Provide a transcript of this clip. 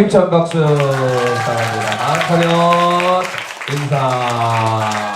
힘찬 박수 사랑합니다. 안타련 인사.